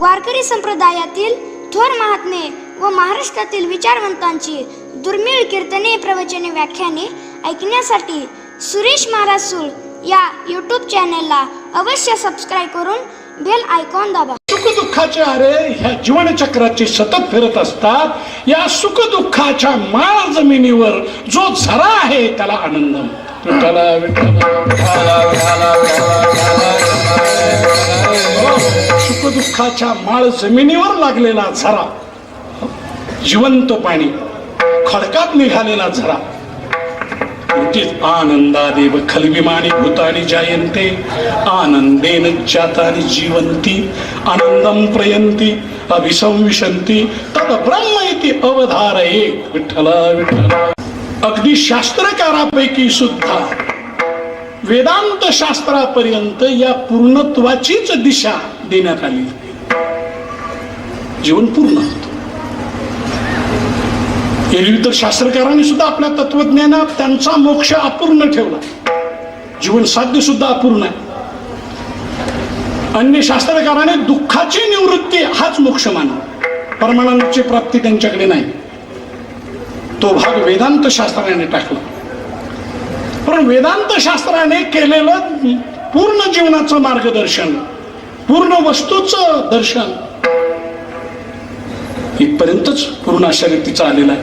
वारकरी संप्रदायातील थोर महात्मे व महाराष्ट्रातील विचारवंतांची दुर्मिळ कीर्तने प्रवचने व्याख्याने ऐकण्यासाठी सुरेश महाराज सुळ या यूट्यूब चॅनेलला अवश्य सबस्क्राईब करून बेल आयकॉन दाबा सुखदुःखाचे अरे ह्या जीवनचक्राचे सतत फिरत असतात या सुखदुःखाच्या माळ जमिनीवर जो झरा आहे त्याला आनंद विठ्ठला विठ्ठला सुखदुःखाच्या माळ जमिनीवर लागलेला झरा जिवंत पाणी खडकात निघालेला झरा. तेच आनंदादेव खलविमानी भूतानी जायंते आनंदेन जातानी जीवंती आनंदम प्रयंती अभिसंविशंती तद ब्रह्म इति अवधारये विठ्ठला विठ्ठला. अगदी शास्त्रकारापैकी सुद्धा वेदांत शास्त्रापर्यंत या पूर्णत्वाचीच दिशा देण्यात आली. जीवन पूर्ण होतं. एरवी तर शास्त्रकारांनी सुद्धा आपल्या तत्वज्ञानात त्यांचा मोक्ष अपूर्ण ठेवला. जीवन साध्य सुद्धा अपूर्ण आहे. अन्य शास्त्रकाराने दुःखाची निवृत्ती हाच मोक्ष मानला. परमानंदची प्राप्ती त्यांच्याकडे नाही. तो भाग वेदांत शास्त्राने टाकला. पण वेदांत शास्त्राने केलेलं पूर्ण जीवनाचं मार्गदर्शन पूर्ण वस्तूचं दर्शन इथपर्यंतच पूर्ण अशा रीतीचा आलेला आहे.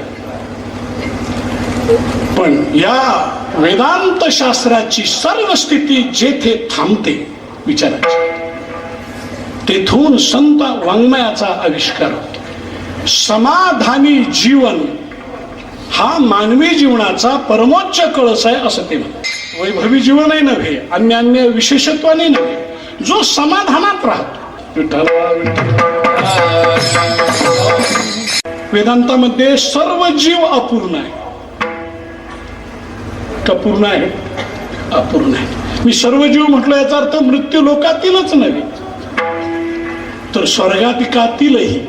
पण या वेदांत शास्त्राची सर्व स्थिती जेथे थांबते विचारायची. तेथून संत वाङ्मयाचा आविष्कार होतो. समाधानी जीवन हा मानवी जीवनाचा परमोच्च कळस आहे असं ते म्हणतात. वैभवी जीवनही नव्हे अन्य अन्य विशेषत्वाने नव्हे जो समाधानात राहतो. वेदांतामध्ये सर्व जीव अपूर्ण आहे. का पूर्ण आहे. अपूर्ण आहे. मी सर्व जीव म्हटलं याचा अर्थ मृत्यू लोकातीलच नव्हे तर स्वर्गातिकातीलही.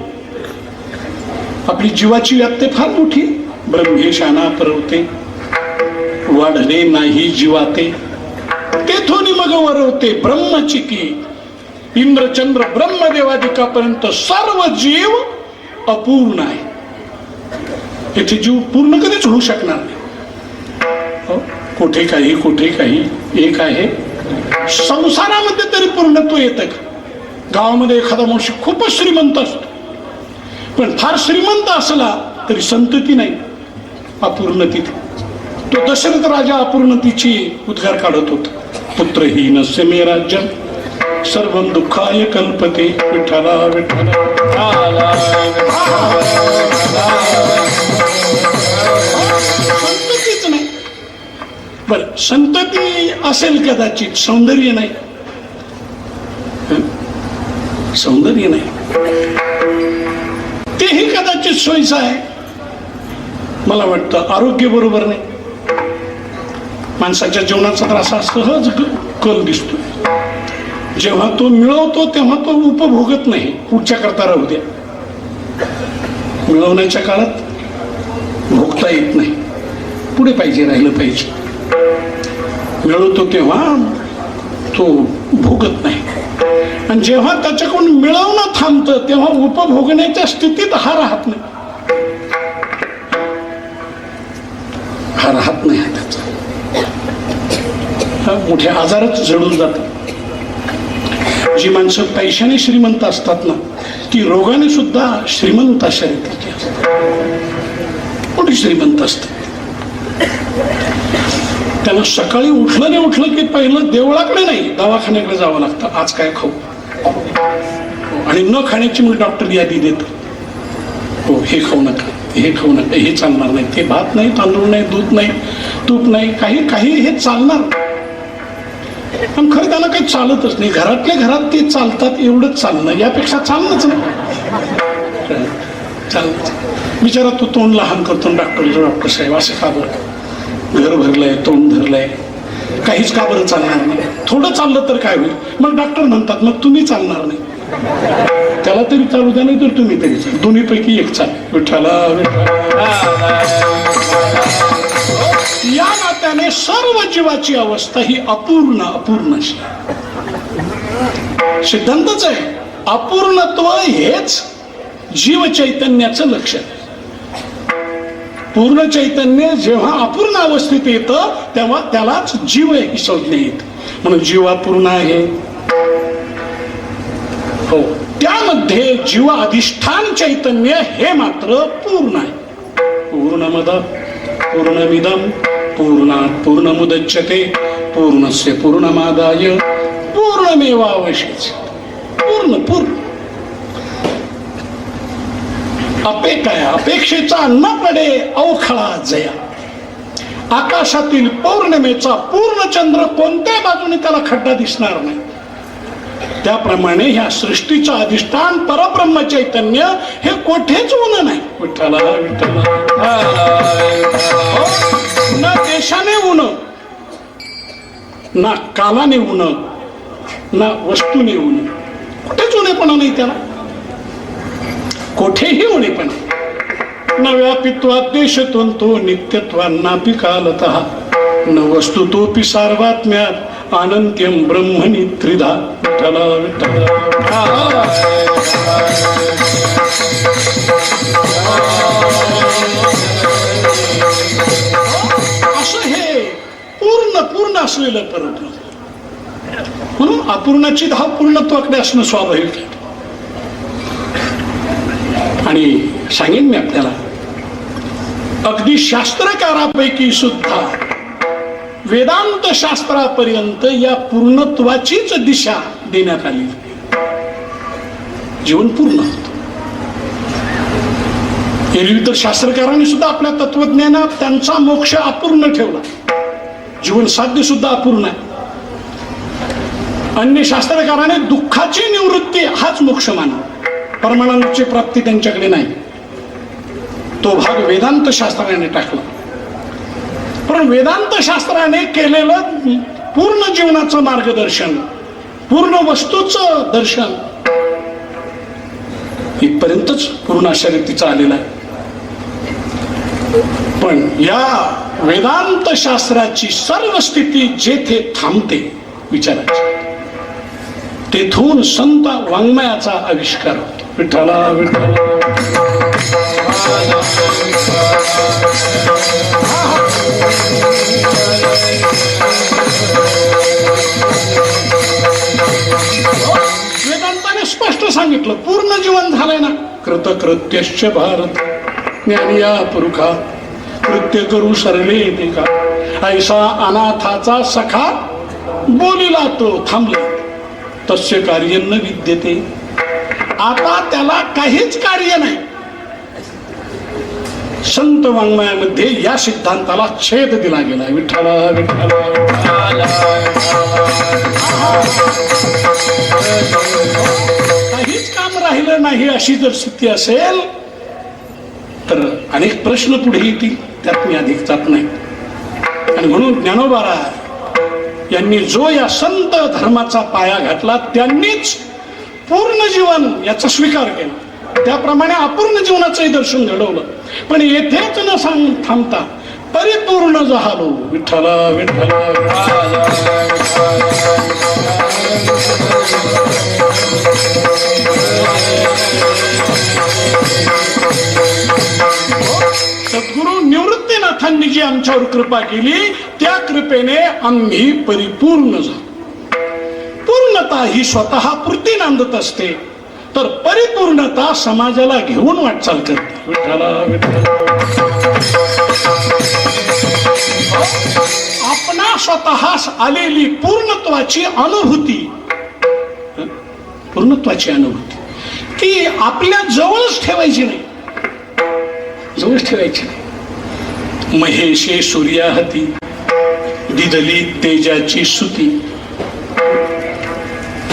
आपली जीवाची व्याप्ती फार मोठी आहे. ब्रह्मेशाना परवते. वाढणे नाही जीवाते. तेथून मग वरवते ब्रह्मचिकी इंद्रचंद्र ब्रह्मदेवादिकापर्यंत सर्व जीव अपूर्ण आहे. येथे जीव पूर्ण कधीच होऊ शकणार नाही. हो, कुठे काही कुठे काही एक आहे. संसारामध्ये तरी पूर्णत्व येतं का? गावामध्ये एखादा मनुष्य खूपच श्रीमंत असतो. पण फार श्रीमंत असला तरी संतती नाही. अपूर्णतीत. तो दशरथ राजा अपूर्णतीची उद्गार काढत होता. पुत्रहीन मे राज्य सर्व दुःखाय कल्पते विठ्ठला विठ्ठला संततीच नाही. बर संतती असेल कदाचित सौंदर्य नाही. सौंदर्य नाही. तेही कदाचित सोयीचं आहे. मला वाटतं आरोग्य बरोबर नाही. माणसाच्या जीवनाचा तर असा सहज कल दिसतो जेव्हा तो मिळवतो तेव्हा तो उपभोगत नाही. पुढच्या करता राहू द्या. मिळवण्याच्या काळात भोगता येत नाही. पुढे पाहिजे राहिलं पाहिजे. मिळवतो तेव्हा तो भोगत नाही. आणि जेव्हा त्याच्याकडून मिळवणं थांबतं तेव्हा उपभोगण्याच्या स्थितीत हा राहत नाही. हा राहत नाही हा त्याचा. हा मोठे आजारच जडून जातात. जी माणसं पैशाने श्रीमंत असतात ना ती रोगाने सुद्धा श्रीमंत अशा रीतीची असतात. मोठी श्रीमंत असतात. त्यांना सकाळी उठलं नाही उठलं की पहिलं देवळाकडे नाही दवाखान्याकडे जावं लागतं. आज काय खाऊ? आणि न खाण्याची मग डॉक्टर यादी देत. हो हे खाऊ नका. हे खाऊ नका हे चालणार नाही. ते भात नाही तांदूळ नाही दूध नाही तूप नाही काही काही हे चालणार. पण खरं त्याला काही चालतच नाही. घरातल्या घरात ते चालतात एवढंच चालणं यापेक्षा चालणंच नाही. चालत बिचारा तो तोंड लहान करतो डॉक्टर डॉक्टर साहेब असं का बरं? घर भरलंय तोंड धरलंय. काहीच का बरं चालणार नाही? थोडं चाललं तर काय होईल? मग डॉक्टर म्हणतात मग तुम्ही चालणार नाही. त्याला तरी चालू द्या नाही तर तुम्ही तरी. चाल दोन्हीपैकी एक चाल. विठ्ठला या नात्याने सर्व जीवाची अवस्था ही अपूर्ण अपूर्ण अशी. सिद्धांतच आहे. अपूर्णत्व हेच जीव चैतन्याचं लक्ष आहे पूर्ण चैतन्य जेव्हा अपूर्ण अवस्थेत येतं तेव्हा त्यालाच जीव ही संज्ञा येत. म्हणून जीव अपूर्ण आहे हो मध्ये जीव अधिष्ठान चैतन्य हे मात्र पूर्ण आहे. पूर्णमद पूर्णमिदम पूर्णात पूर्णमुदच्यते पूर्णस्य पूर्णमादाय पूर्णमेवावशेच पूर्ण पूर्ण. अपेक्षा अपेक्षेचा न पडे अवखळा जया. आकाशातील पौर्णिमेचा पूर्ण चंद्र कोणत्या बाजूने त्याला खड्डा दिसणार नाही? त्याप्रमाणे ह्या सृष्टीचं अधिष्ठान परब्रह्म चैतन्य हे कोठेच उन नाही. विठ्ठला विठ्ठला. न देशाने उन ना कालाने उन ना वस्तूने उन कुठेच उणेपणा नाही त्याला. कोठेही उणेपणा न व्यापित्वात देशतून तो नित्यत्वांनापि कालत. न वस्तु तोपि सार्वात्म्यात. अनंत्यम ब्रह्मणी त्रिधा। विठ्ठला असं हे पूर्ण पूर्ण असलेलं परत म्हणून अपूर्णाची धाव पूर्णत्वाकडे असणं स्वाभाविक आहे. आणि सांगेन मी आपल्याला अगदी शास्त्रकारापैकी सुद्धा वेदांत शास्त्रापर्यंत या पूर्णत्वाचीच दिशा देण्यात आली. जीवन पूर्ण होत. एरवी तर शास्त्रकारांनी सुद्धा आपल्या तत्वज्ञानात त्यांचा मोक्ष अपूर्ण ठेवला. जीवन साध्य सुद्धा अपूर्ण आहे. अन्य शास्त्रकाराने दुःखाची निवृत्ती हाच मोक्ष मानला. परमानंदची प्राप्ती त्यांच्याकडे नाही. तो भाग वेदांत शास्त्राने टाकला. पण वेदांत शास्त्राने केलेलं पूर्ण जीवनाचं मार्गदर्शन पूर्ण वस्तूचं दर्शन इथपर्यंतच पूर्ण अशा रीतीचं आलेलं आहे. पण या वेदांत शास्त्राची सर्व स्थिती जेथे थांबते विचारायची. तेथून संत वाङ्मयाचा आविष्कार होतो. विठ्ठला विठ्ठला. वेदांताने स्पष्ट सांगितलं पूर्ण जीवन झालंय ना. कृतकृत्यश्च भारत ज्ञानिया पुरुखा. कृत्य करू सरले ते का ऐसा अनाथाचा सखा बोलिला तो थांबला. तस्य कार्य न विद्यते. आता त्याला काहीच कार्य नाही. संत वाङ्मयामध्ये या सिद्धांताला छेद दिला गेला. विठ्ठल विठ्ठल काहीच काम राहिलं नाही अशी जर स्थिती असेल तर अनेक प्रश्न पुढे येतील त्यात मी अधिक जात नाही. आणि म्हणून ज्ञानोबारा यांनी जो या संत धर्माचा पाया घातला त्यांनीच पूर्ण जीवन याचा स्वीकार केला. त्याप्रमाणे अपूर्ण जीवनाचंही दर्शन घडवलं. पण येथेच न सांग थांबता परिपूर्ण झालो विठ्ठला विठ्ठला. सद्गुरु निवृत्तीनाथांनी जी आमच्यावर कृपा केली त्या कृपेने आम्ही परिपूर्ण झालो. पूर्णता ही स्वतः पूर्ती नांदत असते. तर परिपूर्णता समाजाला घेऊन वाटचाल करते. आपणा स्वतःस आलेली पूर्णत्वाची अनुभूती पूर्णत्वाची अनुभूती. ती आपल्या जवळच ठेवायची नाही. जवळच ठेवायची नाही. महेशे सूर्याहती दिदली तेजाची सुती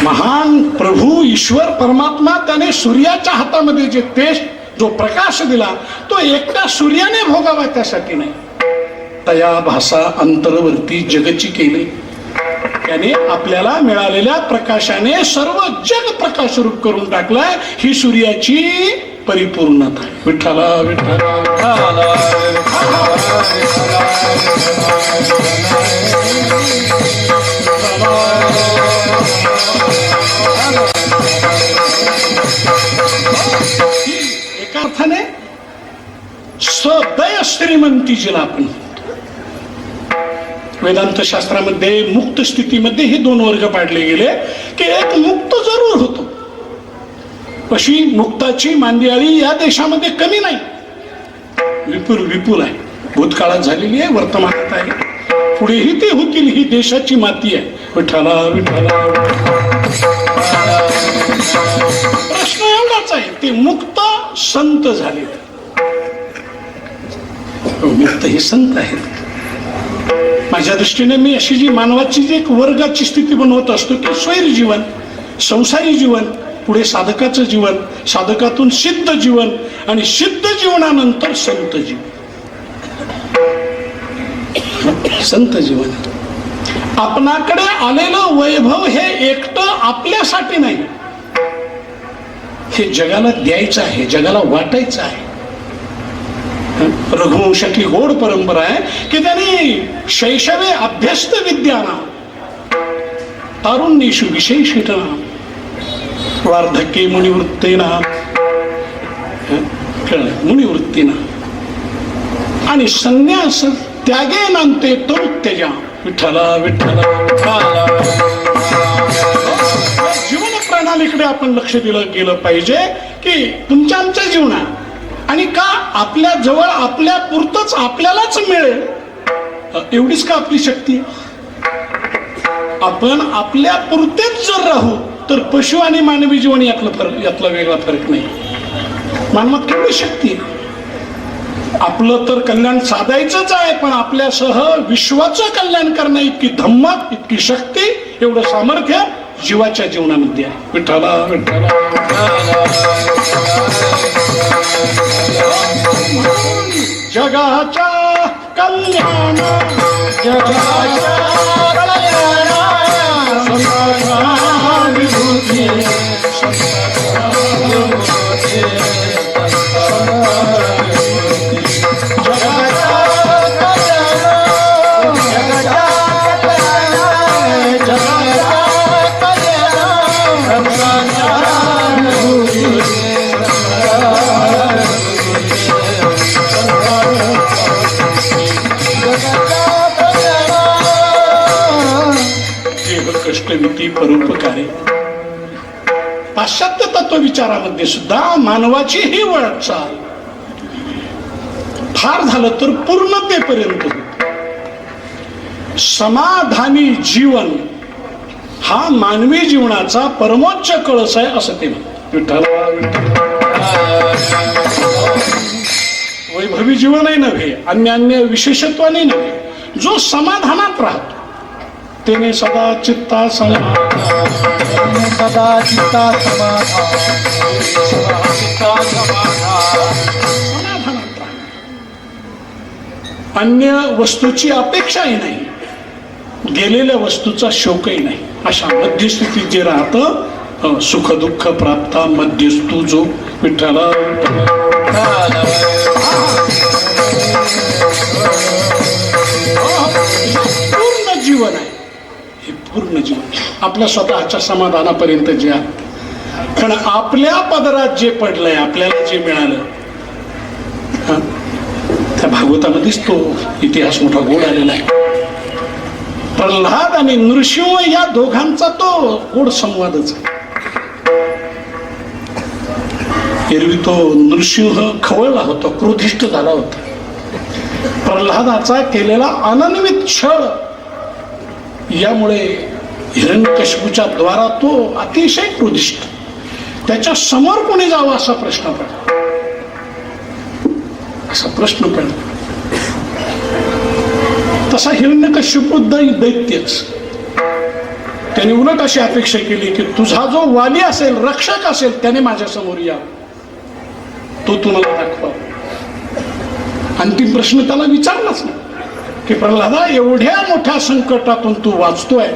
महान प्रभू ईश्वर परमात्मा त्याने सूर्याच्या हातामध्ये जे तेज जो प्रकाश दिला तो एकटा सूर्याने भोगावा त्यासाठी नाही तया भाषा अंतरवर्ती जगची केली त्याने आपल्याला मिळालेल्या प्रकाशाने सर्व जग प्रकाश रूप करून टाकलाय ही सूर्याची परिपूर्णता आहे. विठ्ठला विठ्ठला अर्थाने श्रीमंती जिला आपण वेदांत शास्त्रामध्ये मुक्त स्थितीमध्ये हे दोन वर्ग पाडले गेले की एक मुक्त जरूर होतो. अशी मुक्ताची मांदियाळी या देशामध्ये कमी नाही. विपुल विपुल आहे. भूतकाळात झालेली आहे वर्तमानात आहे. पुढेही ते होतील ही देशाची माती आहे. विठाला विठाला प्रश्न एवढाच आहे ते मुक्त संत झाले हो, मुक्त हे संत आहेत. माझ्या दृष्टीने मी अशी जी मानवाची जी एक वर्गाची स्थिती बनवत असतो की स्वैर जीवन संसारी जीवन पुढे साधकाचं जीवन साधकातून सिद्ध जीवन आणि सिद्ध जीवनानंतर संत जीवन. संत जीवन. आपणाकडे आलेलं वैभव हे एकटं आपल्यासाठी नाही. हे जगाला द्यायचं आहे जगाला वाटायचं आहे. रघुवंशातली गोड परंपरा आहे की त्यांनी शैशवे अभ्यस्त विद्याना तारुण्येशु विशेषितना वार्धक्ये मुनिवृत्तीना कळलं? मुनिवृत्तीना. आणि संन्यास त्यागे नांते तो त्यजा विठ्ठला विठ्ठला विठ्ठला. जीवन प्रणालीकडे आपण लक्ष दिलं गेलं पाहिजे की तुमच्या आमच्या जीवनात आणि का आपल्या जवळ आपल्या पुरतच आपल्यालाच मिळेल एवढीच का आपली शक्ती? आपण आपल्या पुरतेच जर राहू तर पशु आणि मानवी जीवन यातला फरक यातला वेगळा फरक नाही. मानवात केवढी शक्ती आहे? आपलं तर कल्याण साधायचंच आहे पण आपल्यासह विश्वाचं कल्याण करणं इतकी धम्मक इतकी शक्ती एवढं सामर्थ्य जीवाच्या जीवनामध्ये आहे. विठ्ठला विठ्ठला. जगाच्या कल्याण जगाच्या कल्याण परोपकारी पाश्चात्य तत्व विचारामध्ये सुद्धा मानवाची ही वळचाल फार झालं तर पूर्णतेपर्यंत समाधानी जीवन हा मानवी जीवनाचा परमोच्च कळस आहे असं ते म्हणतात. विठ्ठला विठ्ठला. वैभवी जीवनही नव्हे अन्य अन्य विशेषत्वाने नव्हे जो समाधानात राहतो तेने सदा चित्ता समाधान सदा चित्ता समाधान चित्ता समाधान अन्य वस्तूची अपेक्षाही नाही गेलेल्या वस्तूचा शोकही नाही अशा मध्यस्थितीत जे राहतं सुख दुःख प्राप्त मध्यस्थू जो विठ्ठला विठ्ठला. पूर्ण जीवन आहे हे पूर्ण जीवन. आपल्या स्वतःच्या समाधानापर्यंत जे. कारण आपल्या पदरात जे पडलंय आपल्याला जे मिळालं त्या भागवतामध्येच तो इतिहास मोठा गोड आलेला आहे. प्रल्हाद आणि नृसिंह या दोघांचा तो गोड संवादच आहे. एरवी तो नृसिंह खवळला होता क्रोधिष्ट झाला होता. प्रल्हादाचा केलेला अनन्वित छळ यामुळे हिरण्यकश्यपूच्या द्वारा तो अतिशय क्रोधिष्ट त्याच्यासमोर कोणी जावं असा प्रश्न पडला? असा प्रश्न पडला. तसा हिरण्यकश्यपू दैत्यच. त्याने उलट अशी अपेक्षा केली की तुझा जो वाली असेल रक्षक असेल त्याने माझ्यासमोर या. तो तुम्हाला दाखवा. अंतिम प्रश्न त्याला विचारलाच नाही. की प्रल्हादा एवढ्या मोठ्या संकटातून तू वाचतोय.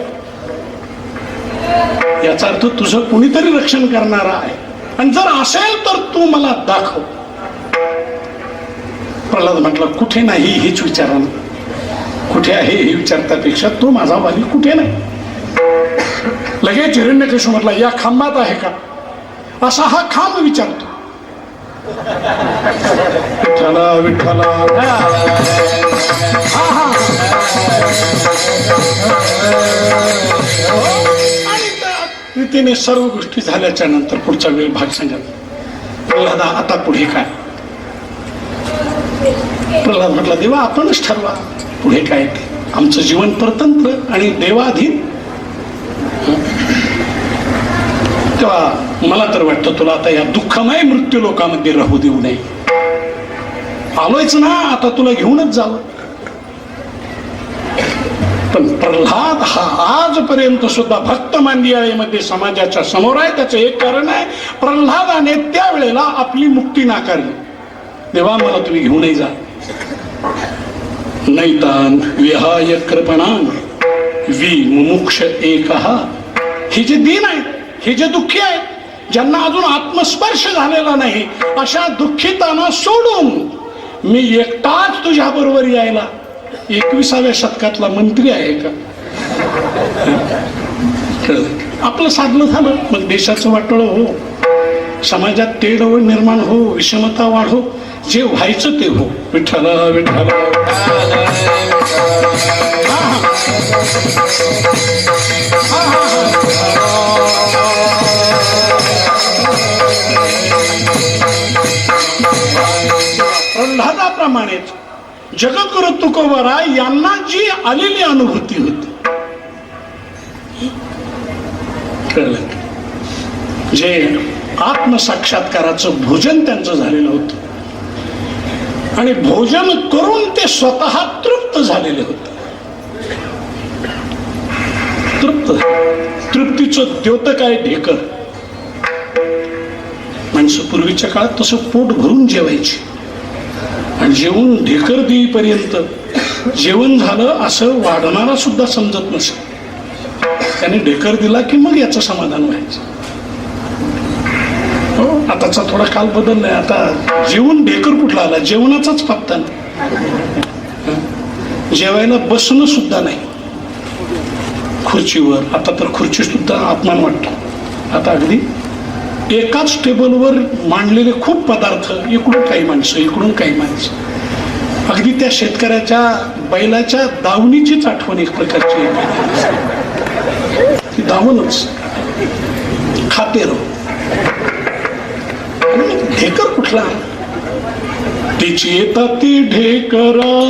याचा अर्थ तुझं कुणीतरी रक्षण करणारा आहे. आणि जर असेल तर तू मला दाखव. प्रल्हाद म्हटला कुठे नाही हेच विचारा कुठे आहे हे विचारतापेक्षा तो माझा वाली कुठे नाही? लगेच हिरण्यकेश म्हटला या खांबात आहे का? असा हा खांब विचारतो. विठ्ठला विठ्ठला हा रीतीने सर्व गोष्टी झाल्याच्यानंतर पुढचा वेळ भाग सांगत प्रल्हादा आता पुढे काय? प्रल्हाद म्हटला देवा आपणच ठरवा. पुढे काय ते? आमचं जीवन परतंत्र आणि देवाधीन. तेव्हा मला तर वाटतं तुला आता या दुःखमय मृत्यू लोकांमध्ये राहू देऊ नये. आलोयच ना आता तुला घेऊनच जावं. पण प्रल्हाद हा आजपर्यंत सुद्धा भक्त मांदियाळीमध्ये समाजाच्या समोर आहे. त्याचं एक कारण आहे प्रल्हादाने त्यावेळेला आपली मुक्ती नाकारली. देवा मला तुम्ही घेऊनही जा. नैतान विहाय कृपणान वि मुमुक्ष एक. हे जे दिन आहेत हे जे दुःखी आहेत ज्यांना अजून आत्मस्पर्श झालेला नाही अशा दुःखितांना सोडून मी एकटाच तुझ्या बरोबर यायला एकविसाव्या शतकातला मंत्री आहे का आपलं साधलं झालं मग देशाचं वाटोळ हो समाजात तेढवळ निर्माण हो विषमता वाढो जे व्हायचं ते हो विठ्ठल विठ्ठल प्रल्हादाप्रमाणेच जगद्गुरु तुकोबरा यांना जी आलेली अनुभूती होती. कळलं? जे आत्मसाक्षात्काराचं भोजन त्यांचं झालेलं होतं. आणि भोजन करून ते स्वतः तृप्त झालेले होते. तृप्त तृप्तीचं द्योतक आहे ढेकर? माणसं पूर्वीच्या काळात तसं पोट भरून जेवायची. जेवण ढेकर देईपर्यंत जेवण झालं असं वाढणारा सुद्धा समजत नसेल. त्याने ढेकर दिला की मग याचं समाधान व्हायचं. हो आताचा थोडा काल बदललाय आता जेवण ढेकर कुठला आला? जेवणाचाच पत्ता नाही. जेवायला बसणं सुद्धा नाही. खुर्चीवर आता तर खुर्ची सुद्धा अपमान वाटतो. आता अगदी एकाच टेबलवर मांडलेले खूप पदार्थ इकडून काही माणसं इकडून काही माणसं. अगदी त्या शेतकऱ्याच्या बैलाच्या दावणीचीच आठवण एक प्रकारची ती दावणच. खाते ढेकर कुठला? तिची येतात ती ढेकर.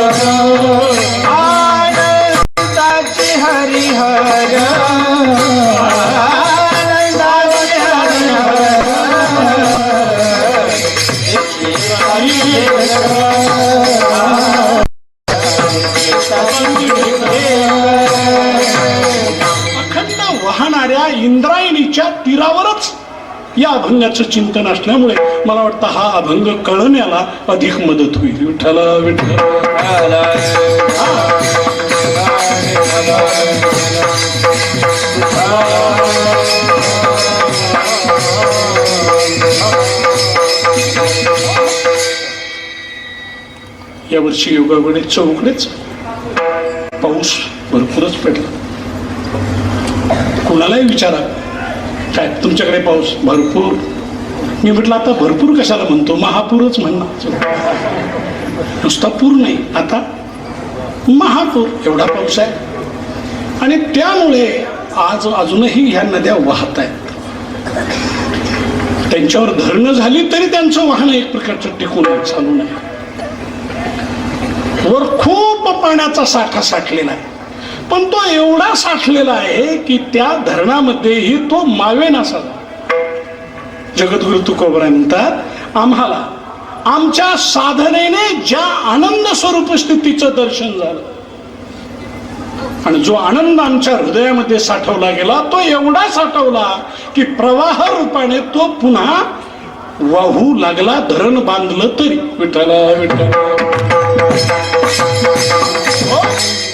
Thank you. या अभंगाचं चिंतन असल्यामुळे मला वाटतं हा अभंग कळण्याला अधिक मदत होईल. विठ्ठल विठ्ठल. यावर्षी योगाकडे चौकडेच पाऊस भरपूरच पडला कुणालाही विचारा. काय तुमच्याकडे पाऊस भरपूर. मी म्हटलं आता भरपूर कशाला म्हणतो? महापूरच म्हणणार नुसता पूर नाही आता महापूर एवढा पाऊस आहे. आणि त्यामुळे आज अजूनही ह्या नद्या वाहत आहेत. त्यांच्यावर धरणं झाली तरी त्यांचं वाहन एक प्रकारचं टिकून चालू नाही. वर खूप पाण्याचा साठा साठलेला आहे. पण तो एवढा साठलेला आहे की त्या धरणामध्येही तो मावेनासा जगद्गुरु तुकोबरा म्हणतात आम्हाला आमच्या साधनेने ज्या आनंद स्वरूप स्थितीचं दर्शन झालं आणि जो आनंद आमच्या हृदयामध्ये साठवला गेला तो एवढा साठवला की प्रवाह रूपाने तो पुन्हा वाहू लागला धरण बांधलं तरी. विठ्ठला विठ्ठला हो?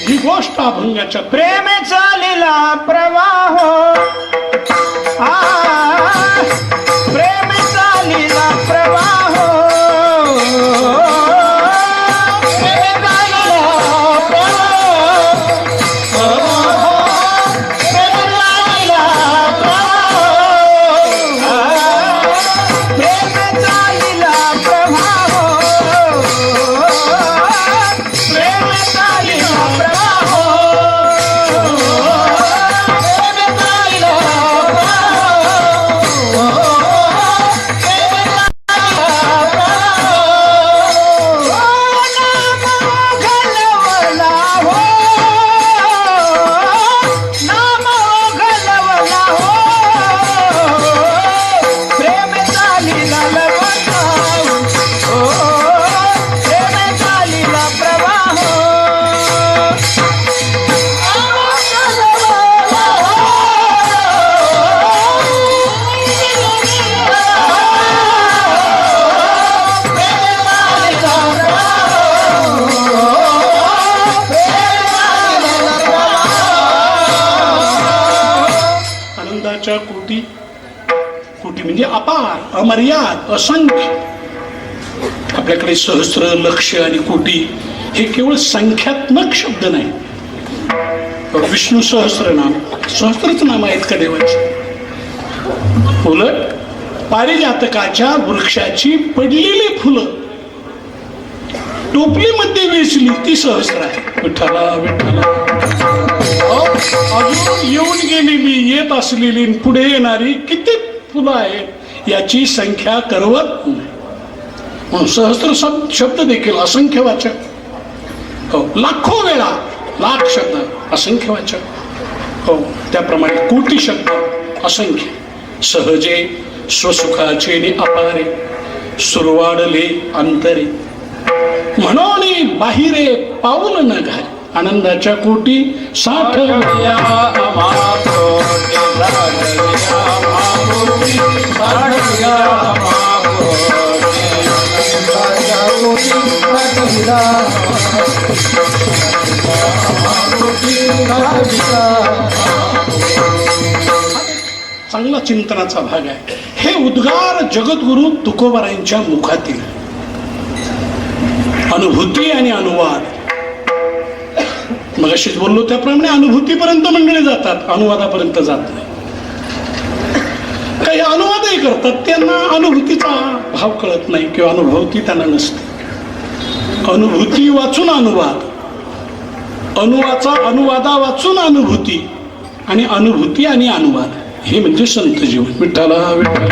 ही गोष्ट अभंगाच्या प्रेम चालिला प्रवाह. प्रेम चालिला प्रवाह. म्हणजे अपार अमर्याद असंख्य. आपल्याकडे सहस्र लक्ष आणि कोटी हे केवळ संख्यात्मक शब्द नाही. विष्णू सहस्र नाम सहस्रच नाम आहेत का देवाची? उलट पारिजातकाच्या वृक्षाची पडलेली फुलं. टोपलीमध्ये वेचली ती सहस्र आहे. विठ्ठला विठ्ठला. अजून येऊन गेलेली येत असलेली आणि पुढे येणारी किती फुलं आहेत याची संख्या करवत नाही. म्हणून सहस्त्र शब्द शब्द देखील असंख्य वाचक. हो लाखो वेळा लाख शब्द असंख्य वाचक. हो त्याप्रमाणे कोटी शब्द असंख्य. सहजे स्वसुखाचे नि अपारे सुरवाडले अंतरे. म्हणून बाहिरे पाऊल न घाल आनंदाच्या कोटी साठ चांगला चिंतनाचा भाग आहे. हे उद्गार जगद्गुरु तुकोबारायांच्या मुखातील. अनुभूती आणि अनुवाद. मग अशीच बोललो त्याप्रमाणे अनुभूतीपर्यंत मंडळी जातात अनुवादापर्यंत जात नाही. काही अनुवादही करतात. त्यांना अनुभूतीचा भाव कळत नाही किंवा अनुभवती त्यांना नसते. अनुभूती वाचून अनुवाद. अनुवाचा अनुवादा वाचून अनुभूती आणि अनुभूती आणि अनुवाद. हे म्हणजे संत जीवन. विठ्ठला विठ्ठला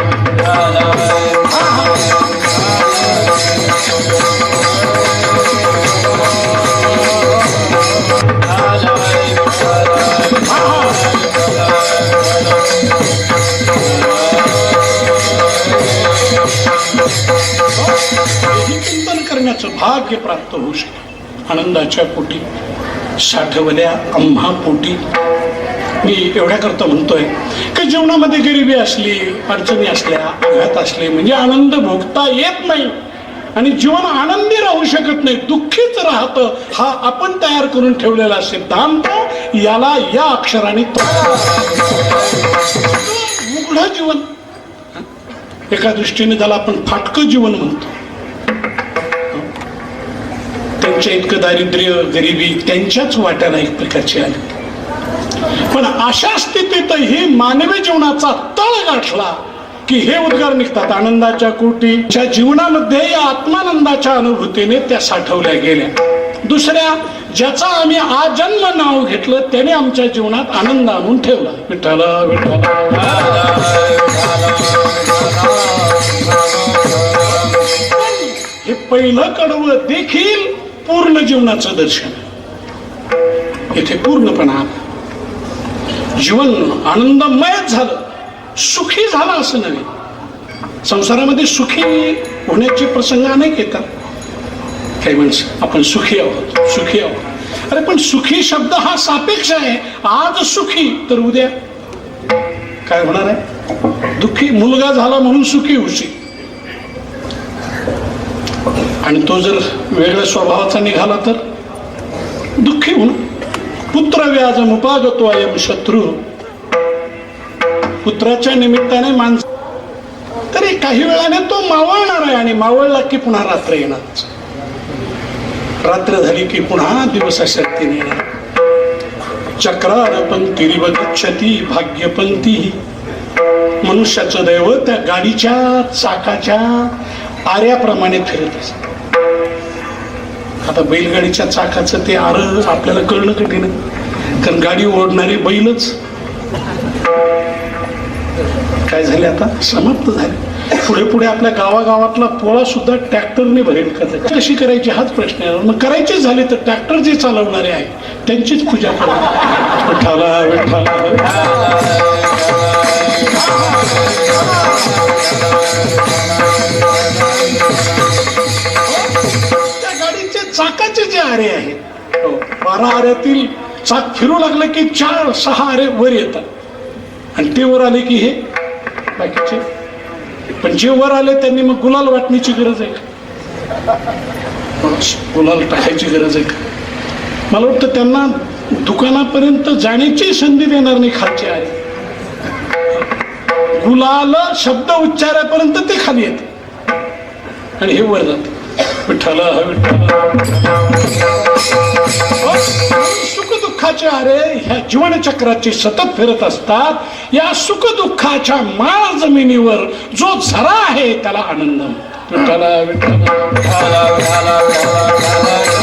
भाग्य प्राप्त होऊ शकतं. आनंदाच्या पोटी साठवल्या आम्हा पोटी. मी एवढ्या करता म्हणतोय की जीवनामध्ये गरिबी असली अडचणी असल्या आघात असले म्हणजे आनंद भोगता येत नाही. आणि जीवन आनंदी राहू शकत नाही दुःखीच राहतं हा आपण तयार करून ठेवलेला सिद्धांत याला या अक्षराने उघड जीवन. एका दृष्टीने त्याला आपण फाटकं जीवन म्हणतो. त्यांच्या इतकं दारिद्र्य गरिबी त्यांच्याच वाट्याला एक प्रकारची आली. पण अशा स्थितीतही मानवी जीवनाचा तळ गाठला की हे उद्गार निघतात. आनंदाच्या कोटीच्या जीवनामध्ये या आत्मानंदाच्या अनुभूतीने त्या साठवल्या गेल्या. दुसऱ्या ज्याचा आम्ही आजन्म नाव घेतलं त्याने आमच्या जीवनात आनंद आणून ठेवला. विठ्ठला विठ्ठला. हे पहिलं कडवं देखील पूर्ण जीवनाचं दर्शन. येथे पूर्णपणा. जीवन आनंदमय झालं. सुखी झालं असं नव्हे. संसारामध्ये सुखी होण्याचे प्रसंग अनेक येतात. काही माणसं आपण सुखी आहोत सुखी आहोत. अरे पण सुखी शब्द हा सापेक्ष आहे. आज सुखी तर उद्या. काय होणार आहे? दुःखी मुलगा झाला म्हणून सुखी होशील. आणि तो जर वेगळ्या स्वभावाचा निघाला तर? दुःखी होऊन पुत्र व्याज मुपागतो अयम शत्रू. पुत्राच्या निमित्ताने माणसं तरी काही वेळाने तो मावळणार आहे आणि मावळला की पुन्हा रात्र येणार. रात्र झाली की पुन्हा दिवस शक्तीने येणार चक्रारपंती गच्छती भाग्यपंती मनुष्याचं दैव त्या गाडीच्या चाकाच्या आर्याप्रमाणे फिरत असत. आता बैलगाडीच्या चाकाचं ते आर आपल्याला कळणं कठीण कारण गाडी ओढणारे बैलच. काय झाले आता? समाप्त झाले. पुढे पुढे आपल्या गावागावातला पोळा सुद्धा ट्रॅक्टरने भरेल करतात कशी करायची? हाच प्रश्न आहे. मग करायचे झाले तर ट्रॅक्टर जे चालवणारे आहेत त्यांचीच पूजा करा. विठाला विठाला चाकाचे जे आरे आहेत बारा आऱ्यातील चाक फिरू लागलं की चार सहा आरे वर येतात. आणि ते वर आले की हे बाकीचे. पण जे वर आले त्यांनी मग गुलाल वाटण्याची गरज आहे का? गुलाल टाकायची गरज आहे का? मला वाटतं त्यांना दुकानापर्यंत जाण्याची संधी देणार नाही खालचे आरे. गुलाल शब्द उच्चारापर्यंत ते खाली येत आणि हे वर जातं विठ्ठला विठ्ठला सुख दुःखाचे अरे ह्या जीवनचक्राचे सतत फिरत असतात या सुख दुःखाच्या माळ जमिनीवर जो झरा आहे त्याला आनंद. विठ्ठला विठ्ठला विठाला विठाला विठाला